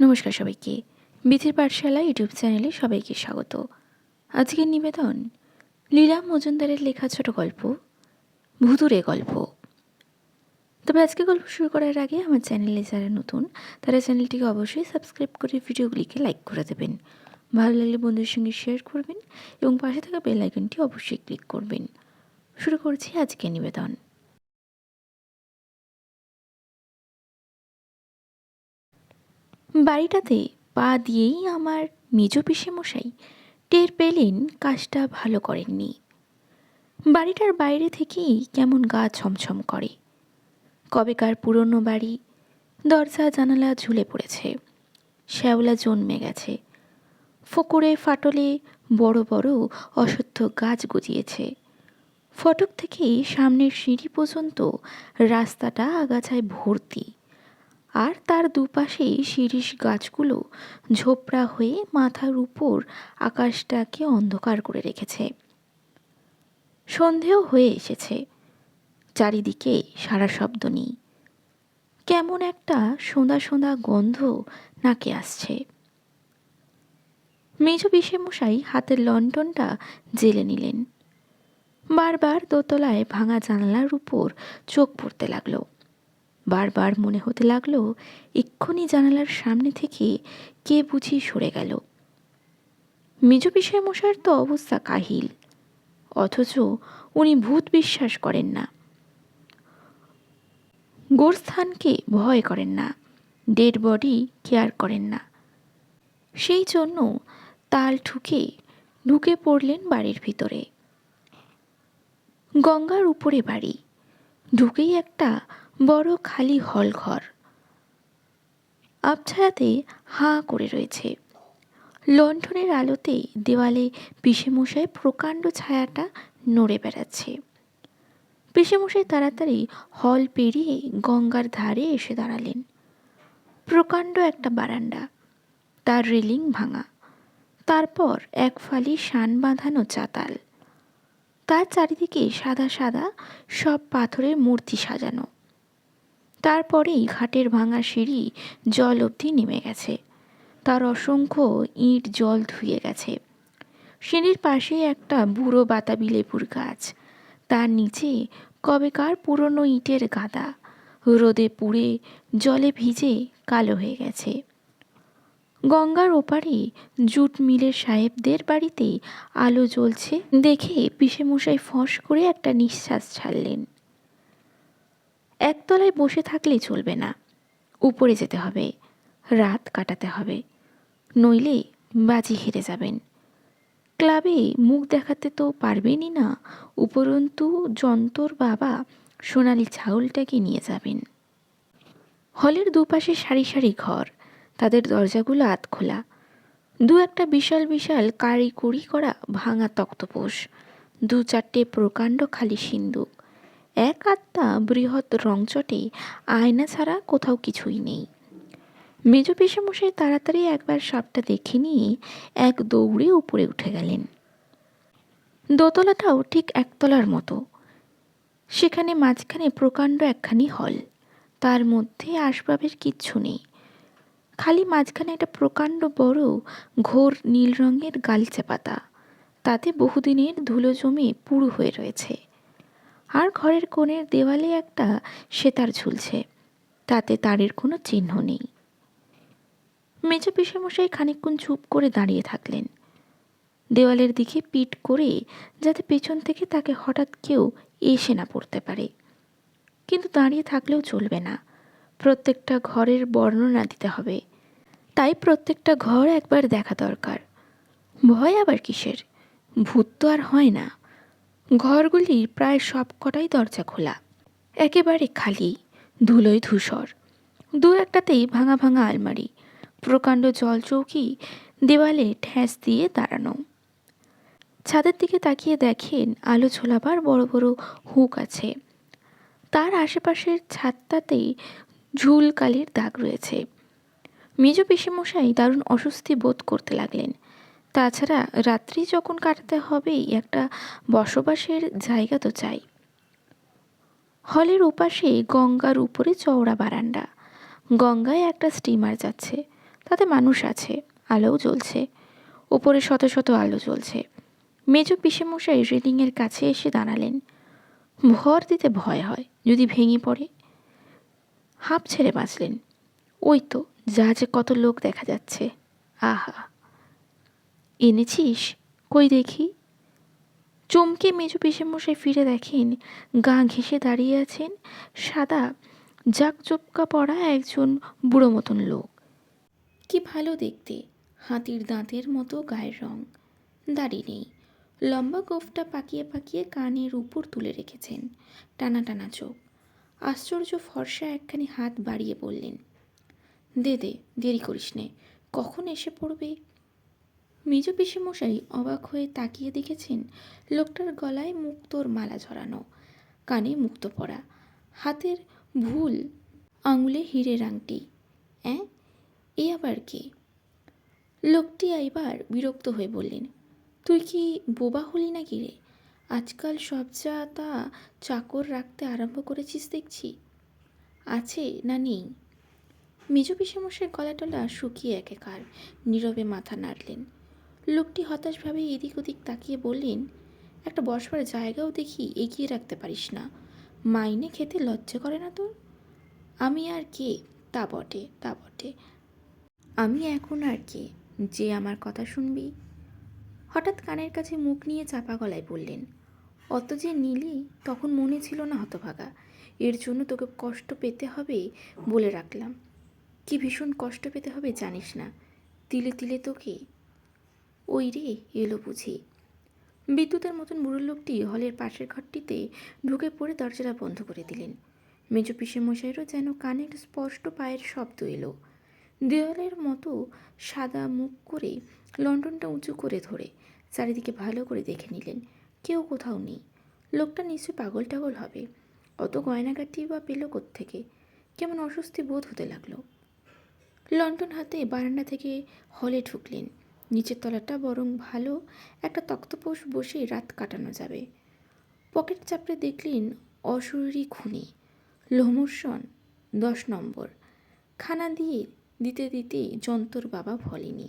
নমস্কার সবাইকে। বিথির পাঠশালা ইউটিউব চ্যানেলে সবাইকে স্বাগত। আজকের নিবেদন, লীলা মজুমদারের লেখা ছোট গল্প, ভুতুরে গল্প। তবে আজকে গল্প শুরু করার আগে আমার চ্যানেলে যারা নতুন, তারা চ্যানেলটিকে অবশ্যই সাবস্ক্রাইব করে ভিডিওগুলিকে লাইক করে দেবেন। ভালো লাগলে বন্ধুদের সঙ্গে শেয়ার করবেন এবং পাশে থাকা বেল আইকনটি অবশ্যই ক্লিক করবেন। শুরু করছি আজকের নিবেদন। বাড়িটাতে পা দিয়েই আমার মেজ পিসে মশাই টের পেলেন কাজটা ভালো করেননি। বাড়িটার বাইরে থেকেই কেমন গা ছমছম করে। কবেকার পুরনো বাড়ি, দরজা, জানালা ঝুলে পড়েছে, শ্যাওলা জন্মে গেছে, ফকরে ফাটলে বড় বড় অসত্য গাছ গজিয়েছে। ফটক থেকেই সামনের সিঁড়ি পর্যন্ত রাস্তাটা আগাছায় ভর্তি। আর তার দুপাশেই শিরিষ গাছগুলো ঝোপড়া হয়ে মাথার উপর আকাশটাকে অন্ধকার করে রেখেছে। সন্ধেও হয়ে এসেছে। চারিদিকে সারা শব্দ নেই। কেমন একটা সোঁদা সোঁদা গন্ধ নাকে আসছে। মেজ মশাই হাতের লন্ঠনটা জেলে নিলেন। বারবার দোতলায় ভাঙা জানলার উপর চোখ পড়তে লাগল। বারবার মনে হতে লাগল, এক্ষুনি জানালার সামনে থেকে কে বুঝি সরে গেল। মেজ বিষয় মশার তো অবস্থা কাহিল, অথচ উনি ভূত বিশ্বাস করেন না। গোরস্থানকে ভয় করেন না, ডেড বডি কেয়ার করেন না। সেই জন্য তাল ঠুকে ঢুকে পড়লেন বাড়ির ভিতরে। গঙ্গার উপরে বাড়ি, ঢুকেই একটা বড় খালি হল ঘর আবছায়াতে হাঁ করে রয়েছে। লণ্ঠনের আলোতে দেওয়ালে পিসেমশাই প্রকাণ্ড ছায়াটা নড়ে বেড়াচ্ছে। পিসেমশাই তাড়াতাড়ি হল পেরিয়ে গঙ্গার ধারে এসে দাঁড়ালেন। প্রকাণ্ড একটা বারান্দা, তার রেলিং ভাঙা, তারপর এক ফালি শান বাঁধানো চাতাল। তার চারিদিকে সাদা সাদা সব পাথরের মূর্তি সাজানো। তারপরেই ঘাটের ভাঙা সিঁড়ি জল অবধি নেমে গেছে। তার অসংখ্য ইট জল ধুয়ে গেছে। সিঁড়ির পাশে একটা বুড়ো বাতাবি লেবুর গাছ। তার নিচে কবেকার পুরনো ইটের গাদা। রোদে পুড়ে জলে ভিজে কালো হয়ে গেছে। গঙ্গার ওপারে জুট মিলের সাহেবদের বাড়িতে আলো জ্বলছে দেখে পিসেমশাই ফস করে একটা নিঃশ্বাস ছাড়লেন। একতলায় বসে থাকলে চলবে না। উপরে যেতে হবে, রাত কাটাতে হবে, নইলে বাজি হেরে যাবেন। ক্লাবে মুখ দেখাতে তো পারবেনই না, উপরন্তু যন্তর বাবা সোনালি ছাগলটাকে নিয়ে যাবেন। হলের দুপাশে সারি সারি ঘর, তাদের দরজাগুলো আত খোলা দু একটা বিশাল বিশাল কারিকুরি করা ভাঙা তক্তপোষ, দু চারটে প্রকাণ্ড খালি সিন্দুক এক আত্মা বৃহৎ রংচটে আয়না ছাড়া কোথাও কিছুই নেই। মেজ মশাই তাড়াতাড়ি একবার সাপটা দেখে নিয়ে এক দৌড়ে উপরে উঠে গেলেন। দোতলাটাও ঠিক একতলার মতো। সেখানে মাঝখানে প্রকাণ্ড একখানি হল। তার মধ্যে আসবাবের কিচ্ছু নেই। খালি মাঝখানে একটা প্রকাণ্ড বড় ঘোর নীল রঙের গালিচা পাতা। তাতে বহুদিনের ধুলো জমে পুরু হয়ে রয়েছে। আর ঘরের কোণের দেওয়ালে একটা সেতার ঝুলছে। তাতে তারের কোনো চিহ্ন নেই। মেজ পিসেমশাই খানিকক্ষণ চুপ করে দাঁড়িয়ে থাকলেন। দেওয়ালের দিকে পিট করে যাতে পেছন থেকে তাকে হঠাৎ কেউ এসে না পড়তে পারে। কিন্তু দাঁড়িয়ে থাকলেও চলবে না। প্রত্যেকটা ঘরের বর্ণনা দিতে হবে। তাই প্রত্যেকটা ঘর একবার দেখা দরকার। ভয় আবার কিসের? ভূত তো আর হয় না। ঘরগুলির প্রায় সব কটাই দরজা খোলা। একেবারে খালি, ধুলোয় ধূসর। দু একটাতেই ভাঙা ভাঙা আলমারি, প্রকাণ্ড জলচৌকি, দেওয়ালে ঠ্যাস দিয়ে দাঁড়ানো। ছাদের দিকে তাকিয়ে দেখেন আলো ছোলাবার বড় বড় হুক আছে। তার আশেপাশের ছাদটাতেই ঝুল কালির দাগ রয়েছে। মেজ পিসেমশাই দারুণ অস্বস্তি বোধ করতে লাগলেন। তাছাড়া রাত্রি যখন কাটাতে হবেই, একটা বসবাসের জায়গা তো চাই। হলের ওপাশে গঙ্গার উপরে চওড়া বারান্দা। গঙ্গায় একটা স্টিমার যাচ্ছে, তাতে মানুষ আছে, আলোও জ্বলছে, ওপরে শত শত আলো জ্বলছে। মেজ পিসেমশাই রেলিংয়ের কাছে এসে দাঁড়ালেন। ভর দিতে ভয় হয়, যদি ভেঙে পড়ে। হাঁপ ছেড়ে বাঁচলেন। ওই তো জাহাজে কত লোক দেখা যাচ্ছে। আহা! এনেছিস? কই দেখি। চমকে মেজো পিসেমশাই ফিরে দেখেন, গা ঘেঁষে দাঁড়িয়ে আছেন সাদা, জাকজোপকা পড়া একজন বুড়ো মতন লোক। কি ভালো দেখতে, হাতির দাঁতের মতো গায়ের রং। দাড়ি নেই, লম্বা গোফটা পাকিয়ে পাকিয়ে কানের উপর তুলে রেখেছেন, টানা টানা চোখ। আশ্চর্য ফর্সা একখানি হাত বাড়িয়ে বললেন, দে দে, দেরি করিস নে, কখন এসে পড়বে? মেজ পিসেমশাই অবাক হয়ে তাকিয়ে দেখেছেন লোকটার গলায় মুক্তোর মালা ঝরানো, কানে মুক্তো পরা, হাতের ভুল আঙুলে হীরের আংটি। অ্যাঁ? এ আবার কে? লোকটি এইবার বিরক্ত হয়ে বললেন, তুই কি বোবা হলি নাকি রে? আজকাল সব যা তা চাকর রাখতে আরম্ভ করেছিস দেখছি। আছে না নেই? মেজো পিসেমশাই গলা টলা শুকিয়ে একেকার নীরবে মাথা নাড়লেন। লোকটি হতাশভাবে এদিক ওদিক তাকিয়ে বললেন, একটা বসবার জায়গাও দেখি এগিয়ে রাখতে পারিস না। মাইনে খেতে লজ্জা করে না তোর? আমি আর কে? তা বটে তা বটে। আমি এখন আর কে? যে আমার কথা শুনবি? হঠাৎ কানের কাছে মুখ নিয়ে চাপা গলায় বললেন, অত যে নিলি, তখন মনে ছিল না হতভাগা। এর জন্য তোকে কষ্ট পেতে হবে বলে রাখলাম। কি ভীষণ কষ্ট পেতে হবে জানিস না। তিলে তিলে তোকে ওই রে, এলো বুঝি। বিদ্যুতের মতন বুড়ো লোকটি হলের পাশের ঘরটিতে ঢুকে পড়ে দরজাটা বন্ধ করে দিলেন। মেজ পিসেমশাইরও যেন কানের স্পষ্ট পায়ের শব্দ এলো। দেওয়ালের মতো সাদা মুখ করে লন্ডনটা উঁচু করে ধরে চারিদিকে ভালো করে দেখে নিলেন। কেউ কোথাও নেই। লোকটা নিশ্চয়ই পাগল টাগল হবে। অত গয়নাগাটি বা পেল থেকে কেমন অস্বস্তি বোধ হতে লাগল। লন্ডন হাতে বারান্দা থেকে হলে ঢুকলেন। নিচের তলাটা বরং ভালো। একটা তক্তপোষ বসে রাত কাটানো যাবে। পকেট চাপড়ে দেখলেন অশরীরী খুনি। লোমর্ষণ, দশ নম্বর। খানা দিয়ে দিতে দিতে যন্তর বাবা ফলেনি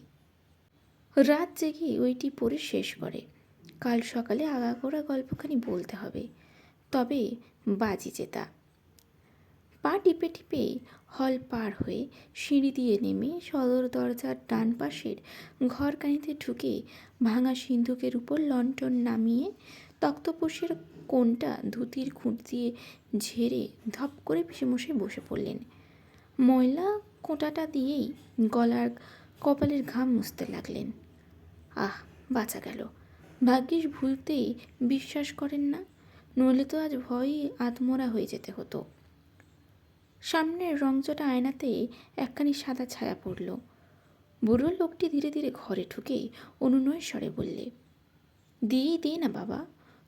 রাত জেগে ওইটি পড়ে শেষ করে। কাল সকালে আগাগোড়া গল্পখানি বলতে হবে। তবে বাজি জেতা পা টিপে টিপে হল পার হয়ে সিঁড়ি দিয়ে নেমে সদর দরজার ডান পাশের ঘরকানিতে ঢুকে ভাঙা সিন্ধুকের উপর লন্ঠন নামিয়ে তক্তপোষের কোনটা ধুতির খুঁট দিয়ে ঝেড়ে ধপ করে পিসেমশাই বসে পড়লেন। ময়লা কোঁটাটা দিয়েই গলার কপালের ঘাম মুছতে লাগলেন। আহ, বাঁচা গেল। ভাগ্যিস ভুলতেই বিশ্বাস করেন না, নইলে তো আজ ভয়ই আত্মরা হয়ে যেতে হতো। সামনের রংচটা আয়নাতে একখানি সাদা ছায়া পড়ল। বুড়ো লোকটি ধীরে ধীরে ঘরে ঢুকে অনুনয় স্বরে বললে দিয়েই দে না বাবা,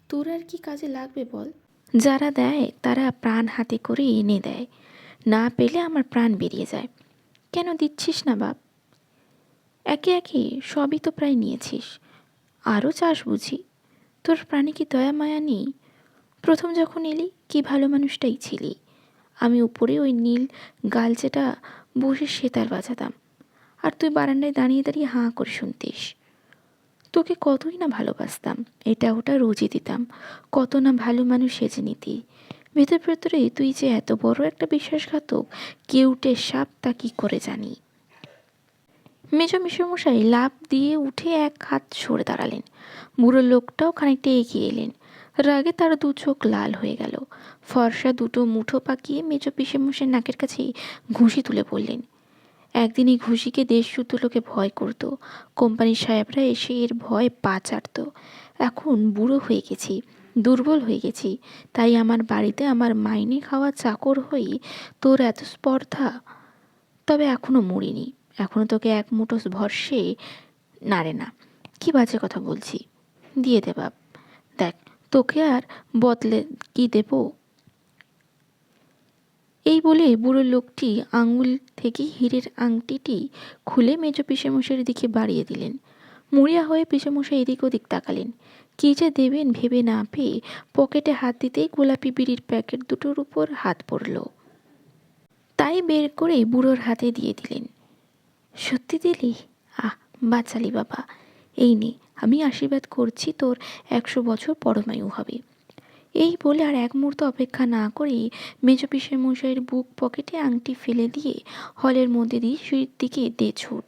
তোর আর কি কাজে লাগবে বল। যারা দেয়, তারা প্রাণ হাতে করে এনে দেয়। না পেলে আমার প্রাণ বেরিয়ে যায়। কেন দিচ্ছিস না বাপ? একে একে সবই তো প্রায় নিয়েছিস। আরও চাস বুঝি। তোর প্রাণে কি দয়া মায়া নেই? প্রথম যখন এলি, কি ভালো মানুষটাই ছিলি। আমি উপরে ওই নীল গালচেটা বসে সেতার বাজাতাম। আর তুই বারান্দায় দাঁড়িয়ে দাঁড়িয়ে হাঁ করে শুনতিস। তোকে কতই না ভালোবাসতাম, এটা ওটা রোজই দিতাম। কত না ভালো মানুষ সেজে নিতি। ভেতর ভেতরে তুই যে এত বড় একটা বিশ্বাসঘাতক, কেউটে সাপ তা কি করে জানি? মেজো মিশমশাই লাভ দিয়ে উঠে এক হাত সরে দাঁড়ালেন। বুড়ো লোকটাও খানিকটা এগিয়ে এলেন। রাগে তার দু চোখ লাল হয়ে গেল। ফর্সা দুটো মুঠো পাকিয়ে মেজো পিসেমশাই নাকের কাছেই ঘুষি তুলে পড়লেন একদিন এই ঘুষিকে দেশশুদ্ধ লোকে ভয় করতো। কোম্পানির সাহেবরা এসে এর ভয় পা চাটত এখন বুড়ো হয়ে গেছি, দুর্বল হয়ে গেছি। তাই আমার বাড়িতে আমার মাইনে খাওয়া চাকর হই তোর এত স্পর্ধা। তবে এখনও মরিনি এখনও তোকে এক মুঠো ভরসে নাড়ে না। কি বাজে কথা বলছি? দিয়ে দে বাপ। দেখ তোকে আর বদলে কি দেব? এই বলে বুড়ো লোকটি আঙুল থেকে হীরের আংটিটি খুলে মেজ পিসেমশাইয়ের দিকে বাড়িয়ে দিলেন। মুড়িয়া হয়ে পিসেমশাই এদিক ওদিক তাকালেন। কী যে দেবেন ভেবে না পেয়ে পকেটে হাত দিতেই গোলাপি বিড়ির প্যাকেট দুটোর উপর হাত পড়ল। তাই বের করে বুড়োর হাতে দিয়ে দিলেন। সত্যি দিলি? আহ বাঁচালি বাবা, এই নে আমি আশীর্বাদ করছি তোর একশো বছর পরমায়ু হবে। এই বলে আর এক মুহূর্ত অপেক্ষা না করেই মেজ পিসের মশাইয়ের বুক পকেটে আংটি ফেলে দিয়ে হলের মধ্যে দিয়ে সিঁড়ির দিকে দে ছুট।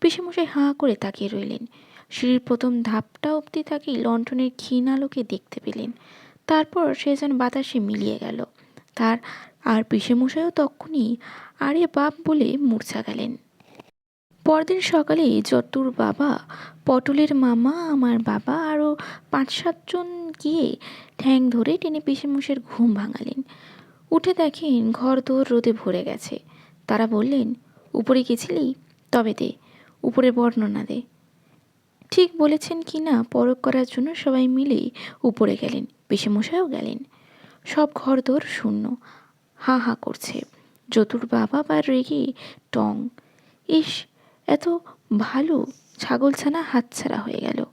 পিসেমশাই হাঁ করে তাকিয়ে রইলেন। সিঁড়ির প্রথম ধাপটা অবধি তাকেই লণ্ঠনের ক্ষীণ আলোকে দেখতে পেলেন। তারপর সে যেন বাতাসে মিলিয়ে গেল। তার আর পিসেমশাইও তক্ষুনি আরে বাপ বলে মূর্ছা গেলেন। পরদিন সকালে যতুর বাবা, পটলের মামা, আমার বাবা আরও পাঁচ সাতজন গিয়ে ঠ্যাং ধরে টেনে পিসেমশের ঘুম ভাঙালেন। উঠে দেখেন ঘর দোর রোদে ভরে গেছে। তারা বললেন, উপরে গেছিলি তবে দে, উপরে বর্ণনা দে। ঠিক বলেছেন কি না পরখ করার জন্য সবাই মিলে উপরে গেলেন, পিসেমশাইও গেলেন। সব ঘর দোর শূন্য। হা হা করছে। যতুর বাবা বা রেগে টং। ইস এত ভালো ছাগলছানা হাতছাড়া হয়ে গেল।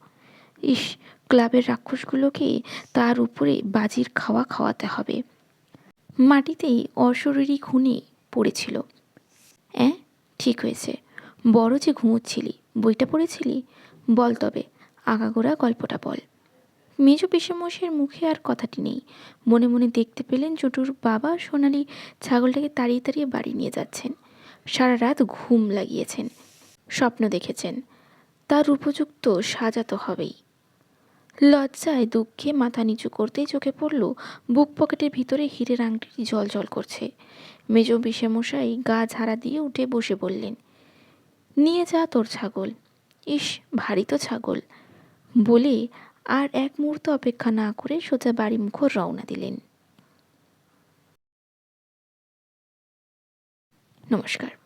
ইস, ক্লাবের রাক্ষসগুলোকে তার উপরে বাজির খাওয়া খাওয়াতে হবে। মাটিতেই অশরীরী খুনে পড়েছিল। অ্যাঁ, ঠিক হয়েছে। বড় যে ঘুমোচ্ছিলি, বইটা পড়েছিলি? বল তবে, আগাগোড়া গল্পটা বল। মেজ পিসেমশের মুখে আর কথাটি নেই। মনে মনে দেখতে পেলেন জটুর বাবা সোনালি ছাগলটাকে তাড়িয়ে তাড়িয়ে বাড়ি নিয়ে যাচ্ছেন। সারা রাত ঘুম লাগিয়েছেন। স্বপ্ন দেখেছেন। তার উপযুক্ত সাজাতো হবেই। লজ্জায় দুঃখে মাথা নিচু করতেই চোখে পড়ল, বুক পকেটের ভিতরে হীরের আংটিটি জল জল করছে। মেজ বিষেমশাই গা ঝাড়া দিয়ে উঠে বসে বললেন, নিয়ে যা তোর ছাগল। ইস, ভারী তো ছাগল। বলে আর এক মুহূর্ত অপেক্ষা না করে সোজা বাড়ি মুখ রওনা দিলেন। নমস্কার।